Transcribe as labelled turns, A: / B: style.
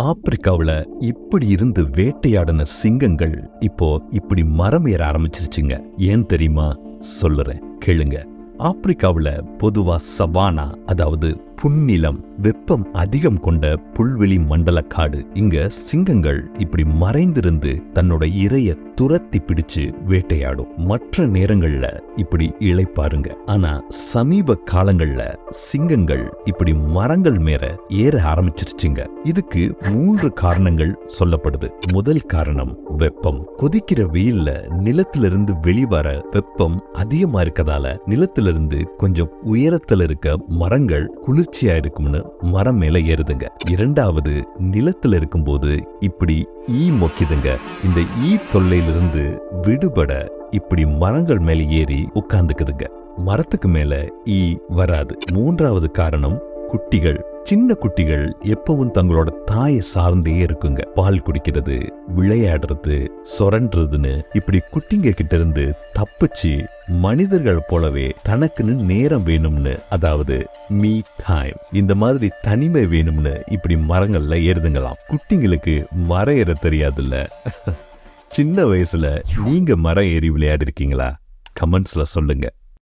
A: ஆப்பிரிக்காவுல இப்படி இருந்து வேட்டையாடின சிங்கங்கள் இப்போ இப்படி மரம் ஏற ஆரம்பிச்சிருச்சுங்க. ஏன் தெரியுமா? சொல்லுறேன் கேளுங்க. ஆப்பிரிக்காவுல பொதுவா சவானா அதாவது புன்னிலம் வெப்பம் அதிகம் கொண்ட புல்வெளி மண்டல காடு இங்க சிங்கங்கள் இப்படி மறைந்திருந்து தன்னோட இறைய துரத்தி பிடிச்சு வேட்டையாடும். மற்ற நேரங்கள்ல இப்படி இழைப்பாருங்க. ஆனா சமீப காலங்கள்ல சிங்கங்கள் இப்படி மரங்கள் மேல ஏற ஆரம்பிச்சிருச்சுங்க. இதுக்கு மூன்று காரணங்கள் சொல்லப்படுது. முதல் காரணம் வெப்பம். கொதிக்கிற வெயில்ல நிலத்திலிருந்து வெளிவர வெப்பம் அதிகமா இருக்கதால நிலத்திலிருந்து கொஞ்சம் உயரத்துல இருக்க மரங்கள் குளிர் குளிர்ச்சியா இருக்கும்னு மரம் மேல ஏறுதுங்க. இரண்டாவது நிலத்துல இருக்கும்போது இப்படி ஈ மொக்கிதுங்க. இந்த ஈ தொல்லையிலிருந்து விடுபட இப்படி மரங்கள் மேல ஏறி உட்கார்ந்துக்குதுங்க. மரத்துக்கு மேல ஈ வராது. மூன்றாவது காரணம் குட்டிகள் சின்ன குட்டிகள் எப்பவும் தங்களோட தாயை சார்ந்தே இருக்குங்க. பால் குடிக்கிறது விளையாடுறது சொரண்டுறதுன்னு இப்படி குட்டிங்க கிட்ட இருந்து தப்பிச்சு மனிதர்கள் போலவே தனக்குன்னு நேரம் வேணும்னு அதாவது மீ டைம் இந்த மாதிரி தனிமை வேணும்னு இப்படி மரங்கள்ல ஏறுதுங்களாம். குட்டிங்களுக்கு மரம் ஏற தெரியாதுல்ல. சின்ன வயசுல நீங்க மரம் ஏறி விளையாடி இருக்கீங்களா கமெண்ட்ஸ்ல சொல்லுங்க.